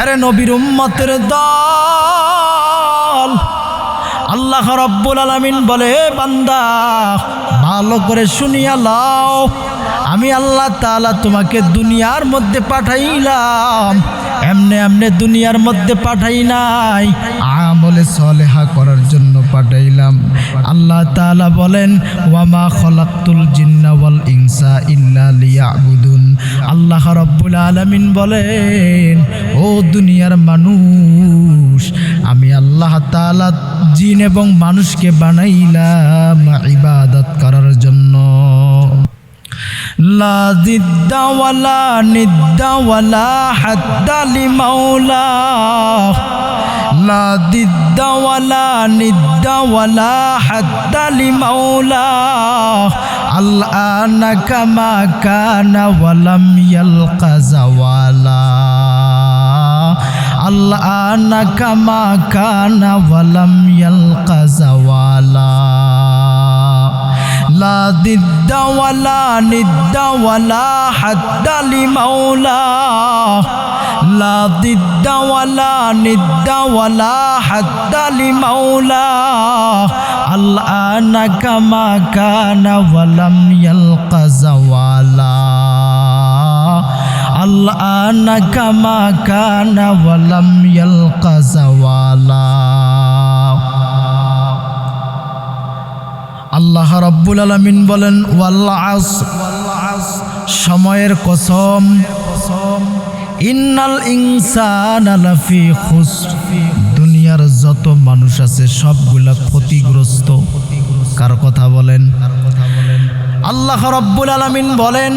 আরে নবীর উম্মতের দল। আল্লাহ রব্বুল আলামিন বলে, বান্দা, ভালো করে শুনিয়া লাও আমি আল্লাহ তাআলা তোমাকে দুনিয়ার মধ্যে পাঠাইলাম। এমনে এমনে দুনিয়ার মধ্যে পাঠাই নাই। আমলে সলেহা করার জন্য পাঠাইলাম। আল্লাহ তাআলা বলেন ওয়ামা খলাক্তুল জিন্না ওয়াল ইনসা ইল্লা লিয়াবুদুন। আল্লাহ রব্বুল আলামিন বলেন, ও দুনিয়ার মানুষ, আমি আল্লাহ তাআলা জিন এবং মানুষকে বানাইলাম ইবাদত করার জন্য। লা জিদ্দা ওয়ালা নিদ্দা ওয়ালা হাদ্দা লিমাওলা। লা জিদ্দা الآن كما كان ولم يلق زوالا. الآن كما كان ولم يلق زوالا. لا ضد ولا ند ولا حد লা দিদ্দা ওয়ালা মাওলা। আল্লাহ আনাকা মা কানা ওয়ালাম ইয়ালকা জাওয়ালা আল্লাহ আনাকা রব্বুল আলমিন বলেন ওয়াল্লা আস, সময়ের কসম কসম। ইন্নাল ইনসান আলাফি খুস দুনিয়ার যত মানুষ আছে, সবগুলা ক্ষতিগ্রস্ত। কার কথা বলেন। আল্লাহ রব্বুল আলমিন বলেন,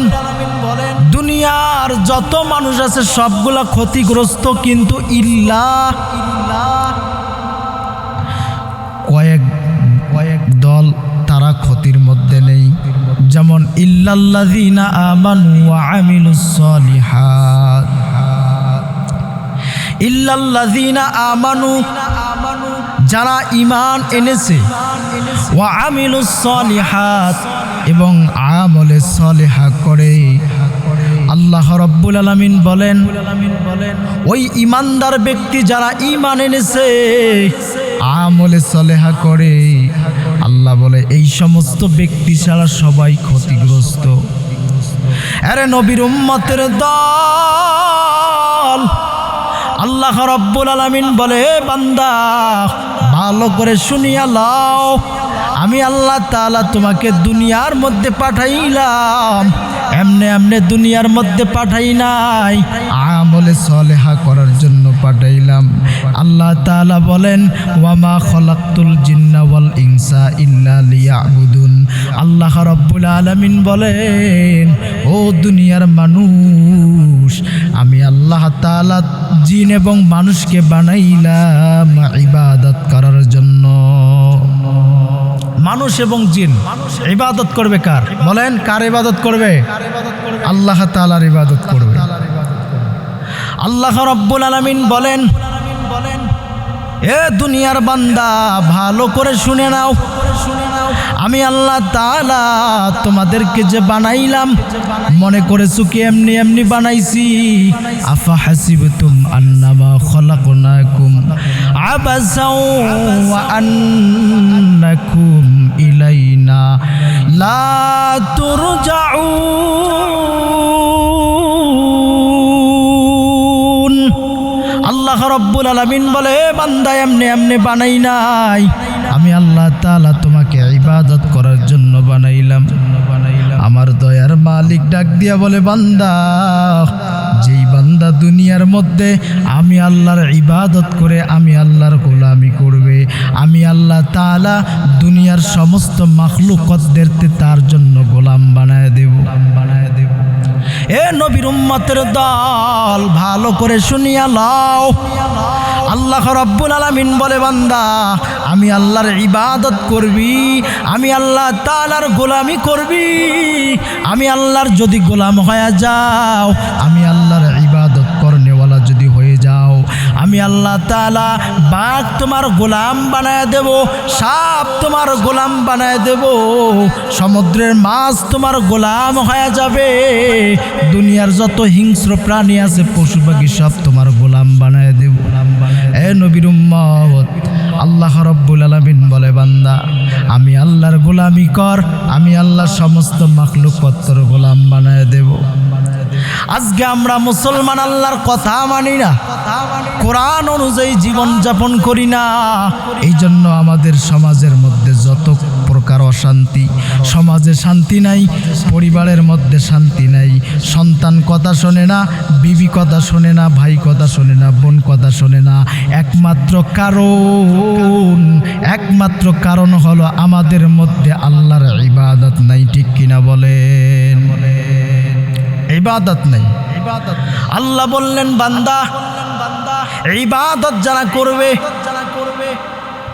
দুনিয়ার যত মানুষ আছে, সবগুলা ক্ষতিগ্রস্ত কিন্তু ইল্লা কয়েক কয়েক দল তারা ক্ষতির মধ্যে নেই। যেমন, ইল্লাল্লাযীনা আমানু ওয়া আমিলুস সলিহাত। ইল্লাল্লাযীনা আমানু, যারা ঈমান এনেছে, ওয়া আমিলুস সলিহাত, এবং আমলে সলিহা করে। আল্লাহ রব্বুল আলামিন বলেন, ওই ইমানদার ব্যক্তি যারা ঈমান এনেছে, আমলে সলেহা করে। আল্লাহ বলে, এই সমস্ত ব্যক্তি ছাড়া সবাই ক্ষতিগ্রস্ত। আরে নবীর উম্মতের দল আল্লাহ রব্বুল আলামিন বলে বান্দা, ভালো করে শুনিয়া লাও আমি আল্লাহ তাআলা তোমাকে দুনিয়ার মধ্যে পাঠাইলাম। এমনে এমনে দুনিয়ার মধ্যে পাঠাই নাই। আমলে সলেহা করার জন্য পাঠাইলাম। আল্লাহ তাআলা বলেন, ওয়ামা খলাক্তুল জিন্না ওয়াল ইনসা ইল্লা লিয়াবুদুন। আল্লাহ রব্বুল আলামিন বলেন, ও দুনিয়ার মানুষ, আমি আল্লাহ তাআলা জিন এবং মানুষকে বানাইলাম ইবাদত করার জন্য। মানুষ এবং জিন, ইবাদত করবে কার? বলেন, কার ইবাদত করবে? আল্লাহ তালার ইবাদত করবে। আল্লাহ রব্বুল আলামিন বলেন, এ দুনিয়ার বান্দা, ভালো করে শুনে নাও। আমি আল্লাহ তাআলা তোমাদেরকে যে বানাইলাম, মনে করেছ কি এমনি এমনি বানাইছি? আফা হাসিবতুম আন্নামা খলাকনাকুম আবাসাও আন্নাকুম ইলাইনা লা তুরজাউন। আল্লাহ রব্বুল আলামিন বলে "এ বান্দা এমনি এমনি বানাই নাই। আমি আল্লাহ তাআলা মালিক ডাক দিয়া বলে, বান্দা, যেই বান্দা দুনিয়ার মধ্যে আমি আল্লাহর ইবাদত করে, আমি আল্লাহর গোলামি করবে, আমি আল্লাহ তাআলা দুনিয়ার সমস্ত মাখলুকতদেরকে তার জন্য গোলাম বানায় দেব। বানায় দেব এ নবীর উম্মতের দল, ভালো করে শুনিয়া লাও আল্লাহ রব্বুল আলামিন বলে, বান্দা, আমি আল্লাহর ইবাদত করবি, আমি আল্লাহ তাআলার গোলামি করবি, আমি আল্লাহর যদি গোলাম হয়ে যাও, আমি আল্লাহর ইবাদত করনেওয়ালা যদি হয়ে যাও, আমি আল্লাহ তালা বাঘ তোমার গোলাম বানায় দেব, সাপ তোমার গোলাম বানায় দেব, সমুদ্রের মাছ তোমার গোলাম হয়ে যাবে, দুনিয়ার যত হিংস্র প্রাণী আছে পশু পাখি সব তোমার গোলাম বানায় দেব। এ নবীর উম্মত, আল্লাহ রব্বুল আলমিন বলে, বান্দা, আমি আল্লাহর গোলামি কর, আমি আল্লাহর সমস্ত মাখলুকত্তর গোলাম বানায় দেব। আজকে আমরা মুসলমান আল্লাহর কথা মানি না। কোরআন অনুযায়ী জীবন যাপন করি না। এই জন্য আমাদের সমাজের মধ্যে যত প্রকার অশান্তি সমাজে শান্তি নাই, পরিবারের মধ্যে শান্তি নাই। সন্তান কথা শোনে না, বিবি কথা শোনে না, ভাই কথা শোনে না, বোন কথা শোনে না। একমাত্র কারণ একমাত্র কারণ হলো আমাদের মধ্যে আল্লাহর ইবাদত নাই, ঠিক কিনা বলেন? ইবাদত নেই। আল্লাহ বললেন, বান্দা, ইবাদত যারা করবে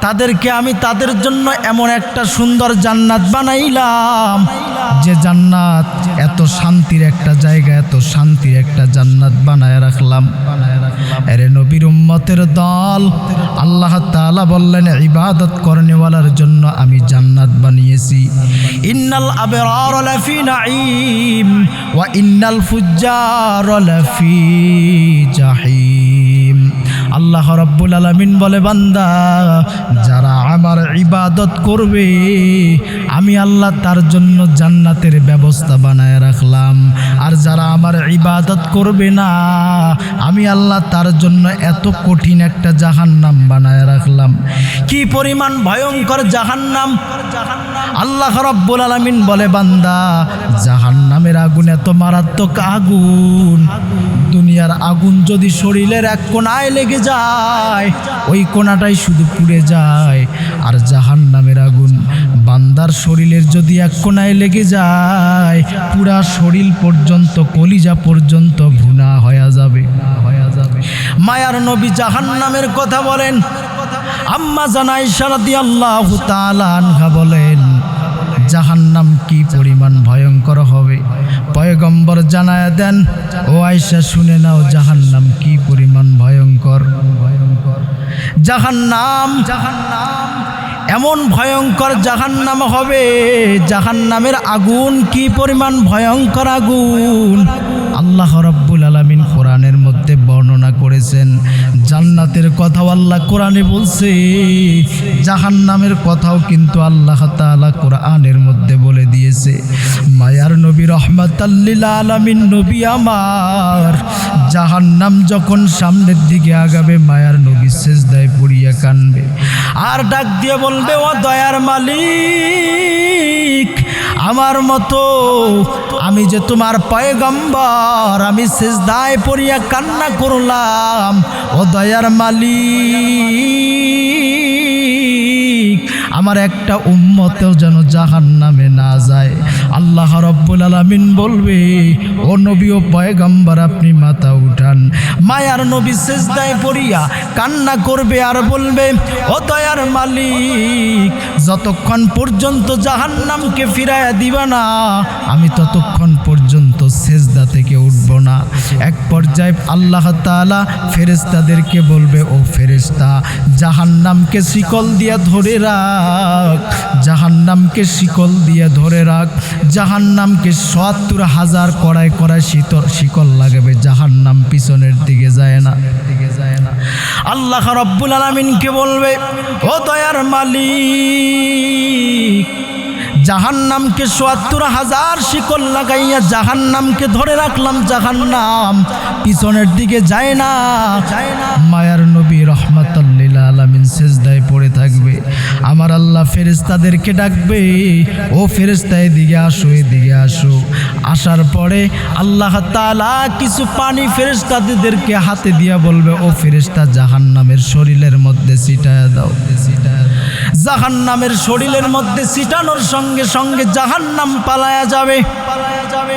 তাদেরকে আমি তাদের জন্য এমন একটা সুন্দর জান্নাত বানাইলাম। যে জান্নাত এত শান্তির একটা জায়গা, এত শান্তির একটা জান্নাত বানায় রাখলাম। এরে নবীর উম্মতের দল, আল্লাহ তাআলা বললেন, ইবাদত করনেওয়ালার জন্য আমি জান্নাত বানিয়েছি। ইন্নাল আবরার লাফি নাঈম, ওয়া ইন্নাল ফুজ্জার লাফি আল্লাহ রব্বুল আলমিন বলে, বান্দা, যারা আমার ইবাদত করবে, আমি আল্লাহ তার জন্য জান্নাতের ব্যবস্থা বানায় রাখলাম। আর যারা আমার ইবাদত করবে না, আমি আল্লাহ তার জন্য এত কঠিন একটা জাহান্নাম বানায় রাখলাম। কি পরিমাণ ভয়ঙ্কর জাহান্নাম? আল্লাহ রব্বুল আলমিন বলে, বান্দা, জাহান্নামের আগুন এত মারাত্মক আগুন দুনিয়ার আগুন যদি শরীরের এক কোনায় লেগে যায়, ওই কোনাটাই শুধু পুড়ে যায়। আর জাহান নামের আগুন বান্দার শরীরের যদি এক কোনায় লেগে যায়, পুরা শরীর পর্যন্ত, কলিজা পর্যন্ত ভুনা হয়ে যাবে। যাবে মায়ার নবী জাহান নামের কথা বলেন। আম্মা জানাই সারাদি আল্লাহ আনহা বলেন, জাহান্নাম কি পরিমাণ ভয়ঙ্কর হবে? পয়গম্বর জানায় দেন, ও আয়সা শুনে নাও জাহান্নাম কি পরিমাণ ভয়ঙ্কর। ভয়ঙ্কর জাহান্নাম জাহান্নাম, এমন ভয়ঙ্কর জাহান্নাম হবে, জাহান্নামের আগুন কি পরিমাণ ভয়ঙ্কর আগুন? আল্লাহ রব্বুল আলমিন কোরআনের মধ্যে বর্ণনা করেছেন জান্নাতের কথাও আল্লাহ কোরআনে বলছে। জাহান্নামের কথাও কিন্তু আল্লাহ তাআলা কোরআনের মধ্যে বলে দিয়েছে। মায়ার নবী রহমাতাল্লিল আলামিন, নবী আমার। জাহান্নাম যখন সামনের দিকে আগাবে, মায়ার নবী শেষদায় পড়িয়া কানবে। আর ডাক দিয়ে বলবে, ও দয়ার মালিক, আমার মতো আমি যে তোমার পয়গম্বর, আমি শেষদায় পড়িয়া কান্না করলাম। ও দয়ার মালিক। আমার একটা উম্মতেও যেন জাহান নামে না যায়। আল্লাহ রব্বুল আলমিন বলবে, ও নবী ও পয়গম্বর, আপনি মাথা উঠান। মায়ার নবী শেষ শেষদায় পড়িয়া কান্না করবে আর বলবে, ও দয়ার মালিক, যতক্ষণ পর্যন্ত জাহান্নামকে ফিরাইয়া দিবা না, আমি ততক্ষণ পর্যন্ত না এক পর্যায়ে আল্লাহ তাআলা ফেরেস্তাদেরকে বলবে, ও ফেরেস্তা জাহান্নামকে শিকল দিয়া ধরে রাখ, জাহান্নামকে শিকল দিয়ে ধরে রাখ, জাহান্নামকে সত্তর হাজার কড়াই কড়াই শীতল, শিকল লাগবে লাগাবে জাহান্নাম পিছনের দিকে যায় না দিকে যায় না। আল্লাহ রব্বুল আলমিনকে বলবে, ও দয়ার মালিক জাহান্নামকে সোয়াত্তর হাজার শিকল লাগাইয়া জাহান্নামকে ধরে রাখলাম জাহান্নাম। পিছনের দিকে যায় না। মায়ার নবী রহমাতাল্লিল আলমিন সেজদায় পড়ে থাকবে। আমার আল্লাহ ফেরেস্তাদেরকে ডাকবে, ও ফেরেস্তা এদিকে আসো এদিকে আসো। আসার পরে আল্লাহ তালা কিছু পানি ফেরেস্তাদেরকে হাতে দিয়া বলবে, ও ফেরেস্তা জাহান্নামের শরীরের মধ্যে ছিটায় দাও। জাহান নামের শরীরের মধ্যে ছিটানোর সঙ্গে সঙ্গে জাহান নাম পালায়া যাবে। পালায়া যাবে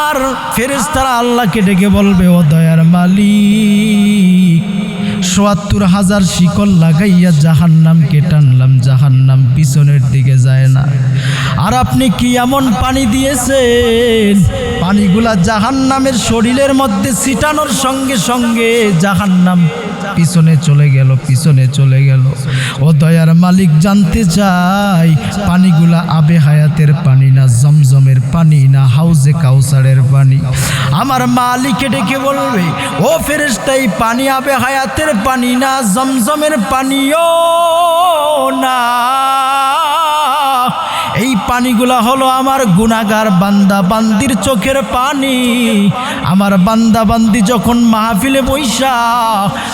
আর ফেরেস্তারা আল্লাহকে ডেকে বলবে, ও দয়ার মালিক সোয়াত্তর হাজার শিকল লাগাইয়া জাহান্নামকে টানলাম, জাহান্নাম পিছনের দিকে যায় না। আর আপনি কি এমন পানি দিয়েছেন? পানিগুলা জাহান্নামের শরীরের মধ্যে ছিটানোর সঙ্গে সঙ্গে জাহান্নাম পিছনে চলে গেল, পিছনে চলে গেল। ও দয়ার মালিক জানতে চাই, পানিগুলা আবে হায়াতের পানি না জমজমের পানি না হাউজে কাউসারের পানি। আমার মালিকে ডেকে বলবে, ও ফেরেস্তাই পানি আবে হায়াতের পানি না জমজমের পানিও না। পানিগুলা হলো আমার গুণাগার বান্দা, বান্দির চোখের পানি। আমার বান্দা, বান্দি যখন মাহফিলে বৈশা,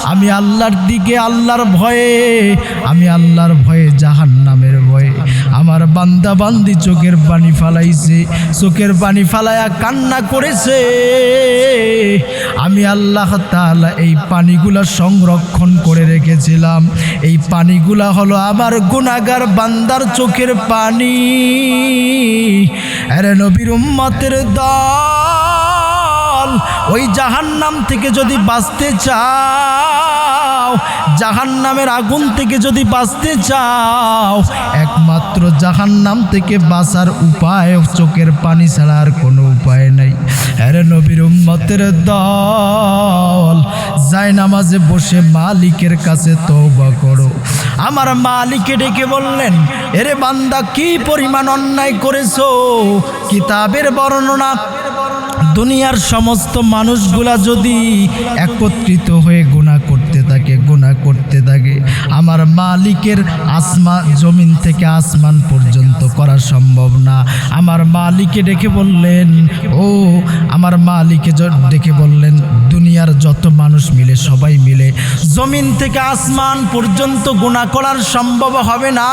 আমি আল্লাহর দিকে, আল্লাহর ভয়ে, আমি আল্লাহর ভয়ে বান্দা বান্দি চোখের পানি ফালাইছে, চোখের পানি ফালায়া কান্না করেছে। আমি আল্লাহ তাআলা এই পানিগুলা সংরক্ষণ করে রেখেছিলাম। এই পানিগুলা হলো আমার গুনাগার বান্দার চোখের পানি। আরে নবীর উম্মতের দল, ওই জাহান্নাম থেকে যদি বাঁচতে চাও, জাহান্নামের আগুন থেকে যদি বাঁচতে চাও, একমাত্র জাহান্নাম থেকে বাঁচার উপায়, চোখের পানি ছাড়া আর কোনো উপায় নাই। আরে নবীর উম্মতের দল, যায় নামাজে বসে মালিকের কাছে তওবা করো। আমার মালিকে ডেকে বললেন, এরে বান্দা, কি পরিমাণ অন্যায় করেছ? কিতাবের বর্ণনা, দুনিয়ার সমস্ত মানুষগুলা যদি একত্রিত হয়ে গুণা করতে থাকে গুণা করতে থাকে। আমার মালিকের আসমা জমিন থেকে আসমান পর্যন্ত করা সম্ভব না। আমার মালিকে ডেকে বললেন, ও, আমার মালিকে ডেকে বললেন, দুনিয়ার যত মানুষ মিলে, সবাই মিলে জমিন থেকে আসমান পর্যন্ত গুণা করার সম্ভব হবে না।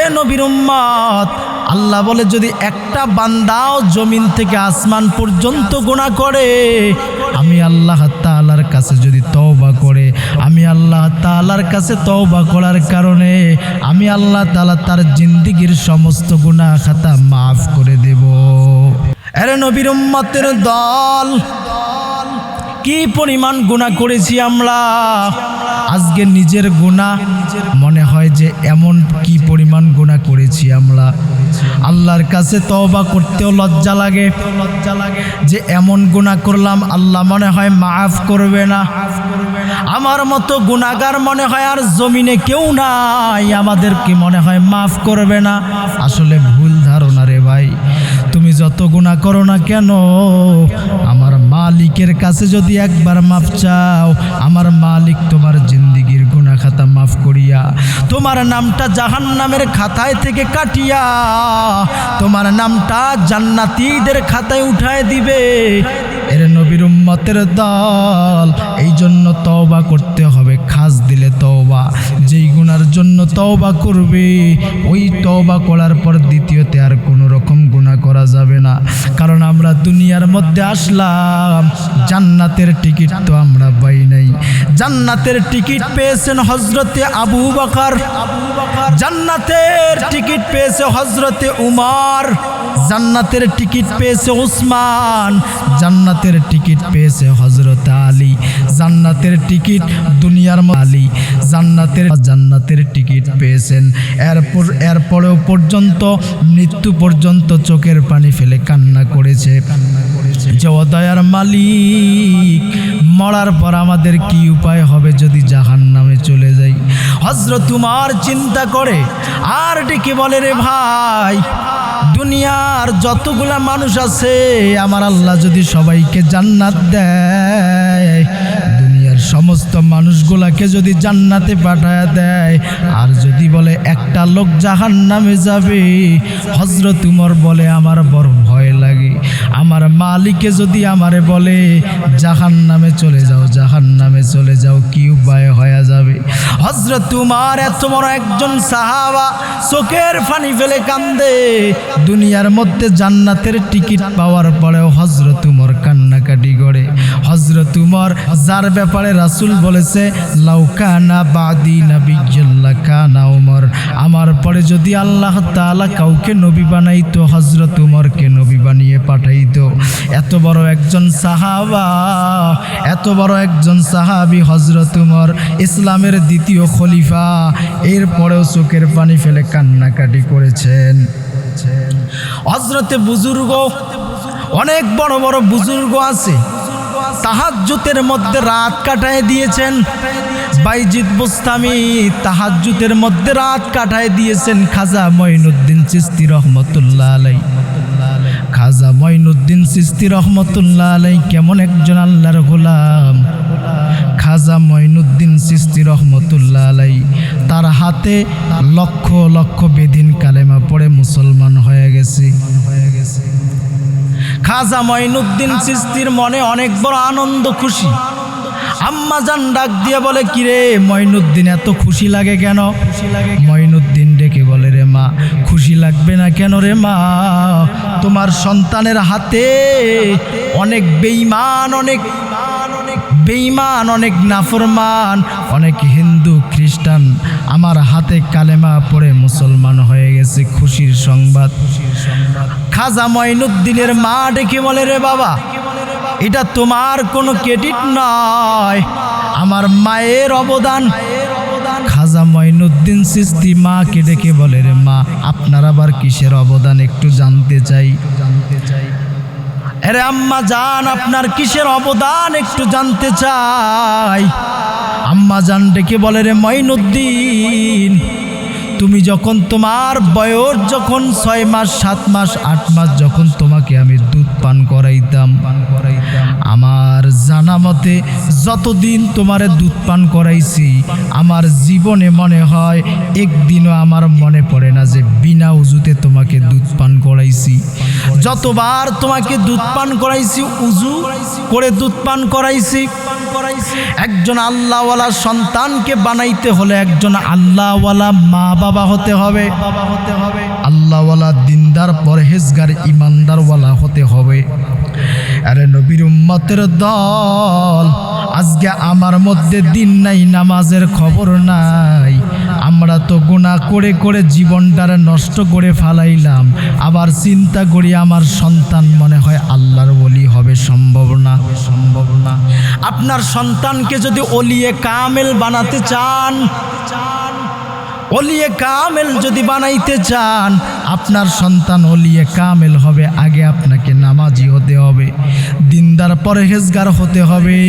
এ নবীর উম্মত, আল্লাহ বলে, যদি একটা বান্দাও জমিন থেকে আসমান পর্যন্ত গুণা করে, আমি আল্লাহ তাআলার কাছে যদি তওবা করে, আমি আল্লাহ তাআলার কাছে তওবা করার কারণে আমি আল্লাহ তাআলা তার জিন্দিগির সমস্ত গুনাহ খাতা মাফ করে দেব। আরে নবীর উম্মতের দল, কি পরিমাণ গুণা করেছি আমরা? আজকে নিজের গুণা মনে হয় যে এমন কি পরিমাণ গুণা করেছি আমরা? আল্লাহর কাছে তওবা করতেও লজ্জা লাগে। লজ্জা লাগে যে এমন গুণা করলাম, আল্লাহ মনে হয় মাফ করবে না। আমার মতো গুণাগার মনে হয় আর জমিনে কেউ নাই, আমাদেরকে মনে হয় মাফ করবে না। আসলে ভুল ধারণা রে ভাই, তুমি যত গুণা করো না কেন, আমার মালিকের কাছে যদি একবার মাফ চাও, আমার মালিক তোমার গুণা খাতা মাফ করিয়া, তোমার নামটা জাহান নামের খাতায় থেকে কাটিয়া, তোমার নামটা জান্নাতিদের খাতায় উঠায় দিবে। এর নবীর উম্মতের দল। এই জন্য তওবা করতে হবে, খাস দিলে তওবা। যেই গুনার জন্য তওবা করবে, ওই তওবা করার পর দ্বিতীয়তে আর কোনো রকম গুনাহ করা যাবে না। কারণ আমরা দুনিয়ার মধ্যে আসলাম, জান্নাতের টিকিট তো আমরা পাই নাই। জান্নাতের টিকিট পেয়েছেন হজরতে আবু বকর। জান্নাতের টিকিট পেয়েছে হজরতে উমার। জান্নাতের টিকিট পেয়েছে ওসমান জান্নাতের টিকিট পেয়েছে হজরত আলী, জান্নাতের টিকিট দুনিয়ার আলী, জান্নাতের জান্নাতের টিকিট পেয়েছেন। এরপর এরপরেও পর্যন্ত, মৃত্যু পর্যন্ত চোখের পানি ফেলে কান্না করেছে। যে ও মালিক, মরার পর আমাদের কি উপায় হবে যদি জাহান নামে চলে যাই? হজরত তোমার চিন্তা করে, আর ডেকে বলে, রে ভাই, দুনিয়ার যতগুলা মানুষ আছে, আমার আল্লাহ যদি সবাইকে জান্নাত দেয়, দুনিয়ার সমস্ত মানুষগুলাকে যদি জান্নাতে পাঠায় দেয়, আর যদি বলে, একটা লোক জাহান নামে যাবে হজরত উমর বলে, আমার বড় আমার মালিকে যদি আমারে বলে জাহান নামে চলে যাও জাহান নামে চলে যাও, কি উপায় হয়ে যাবে? হজরত তোমার এত বড় একজন সাহাবা, চোখের ফানি ফেলে কান্দে। দুনিয়ার মধ্যে জান্নাতের টিকিট পাওয়ার পরেও হজরত তোমার করে হজরত উমর যার ব্যাপারে রাসূল বলেছে লাউকানা বাদি নাবিয়্যুল্লাহ কানা উমর। আমার পরে যদি আল্লাহ তাআলা কাউকে নবী বানাইতো হজরত উমরকে নবী বানিয়ে পাঠাইতো। এত বড় একজন সাহাবা, এত বড় একজন সাহাবী হজরত উমর, ইসলামের দ্বিতীয় খলিফা। এরপরেও চোখের পানি ফেলে কান্নাকাটি করেছেন। হজরতে বুজুর্গ, অনেক বড় বড় বুজুর্গ আছে। তাহাজ্জুতের মধ্যে রাত কাটায় দিয়েছেন। বাইজিদ বুস্তামি তাহাজ্জুতের মধ্যে রাত কাটায় দিয়েছেন খাজা মঈনুদ্দিন চিস্তি রহমতুল্লাহ আলাই খাজা মঈনুদ্দিন চিস্তি রহমতুল্লাহ আলাই কেমন একজন আল্লাহর গোলাম। খাজা মঈনুদ্দিন চিস্তি রহমতুল্লাহ আলাই তার হাতে লক্ষ লক্ষ বেদিন কালেমা পড়ে মুসলমান হয়ে গেছে। খাজা মঈনুদ্দিন সিস্তির মনে অনেক বড় আনন্দ, খুশি। আম্মা জান ডাক দিয়ে বলে, কিরে মঈনুদ্দিন, এত খুশি লাগে কেন? খুশি লাগে মঈনুদ্দিন ডেকে বলে, রে মা, খুশি লাগবে না কেন রে মা? তোমার সন্তানের হাতে অনেক বেঈমান, অনেক বেঈমান, অনেক নাফরমান, অনেক হিন্দু, খ্রিস্টান। আমার হাতে কালেমা পড়ে মুসলমান হয়ে গেছে, খুশির সংবাদ। খাজা মঈনুদ্দিনের মা ডেকে বলে, রে বাবা, এটা তোমার কোনো ক্রেডিট নয়। আমার মায়ের অবদান। খাজা মঈনুদ্দিন সিস্তি মাকে ডেকে বলে, রে মা, আপনার আবার কিসের অবদান একটু জানতে চাই। জানতে চাই আরে আম্মা জান, আপনার কিসের অবদান একটু জানতে চাই। আম্মা জান ডেকে বলে, রে মঈনুদ্দিন, তুমি যখন তোমার বয়স যখন ছয় মাস, সাত মাস, আট মাস, যখন তোমাকে আমি দুধ পান করাইতাম পান করাইতাম আমার জানা মতে যতদিন তোমারে দুধ পান করাইছি, আমার জীবনে মনে হয় একদিনও আমার মনে পড়ে না যে বিনা উজুতে তোমাকে দুধ পান করাইছি। যতবার তোমাকে দুধ পান করাইছি, উজু করে দুধ পান করাইছি, একজন আল্লাহওয়ালা সন্তানকে বানাইতে হলে একজন আল্লাহওয়ালা মা বাবা হতে হবে বাবা হতে হবে। আল্লাহওয়ালা দিনদার, পরহেজগার, ইমানদারওয়ালা হতে হবে। আরে নবীর উম্মতের দল, আজকে আমার মধ্যে দিন নাই, নামাজের খবর নাই। আমরা তো গুণা করে করে জীবনটার নষ্ট করে ফালাইলাম। আবার চিন্তা করি আমার সন্তান মনে হয় আল্লাহর বলি হবে, সম্ভব না। সম্ভব না আপনার সন্তানকে যদি ওলিয়ে কামেল বানাতে চান চান অলিয়ে কামেল যদি বানাইতে চান, আপনার সন্তান অলিয়ে কামেল হবে, আগে আপনাকে নামাজি হতে হবে, দিনদার পরহেজগার হতে হবে।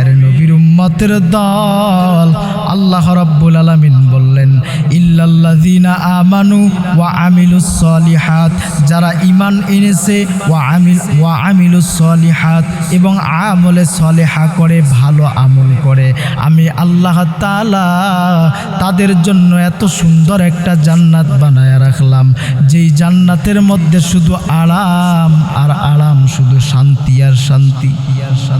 এর নবীর উম্মতের দল আল্লাহ রাব্বুল আলামিন বললেন, ইল্লাল্লাযিনা আমানু ওয়া আমিলুস সলিহাত যারা ঈমান এনেছে ওয়া আমিল ওয়া আমিলুস সলিহাত এবং আমলে সলেহা করে, ভালো আমল করে। আমি আল্লাহ তাআলা তাদের জন্য এত সুন্দর একটা জান্নাত বানায় রাখলাম। যেই জান্নাতের মধ্যে শুধু আরাম আর আরাম, শুধু শান্তি আর শান্তি। আর শান্তি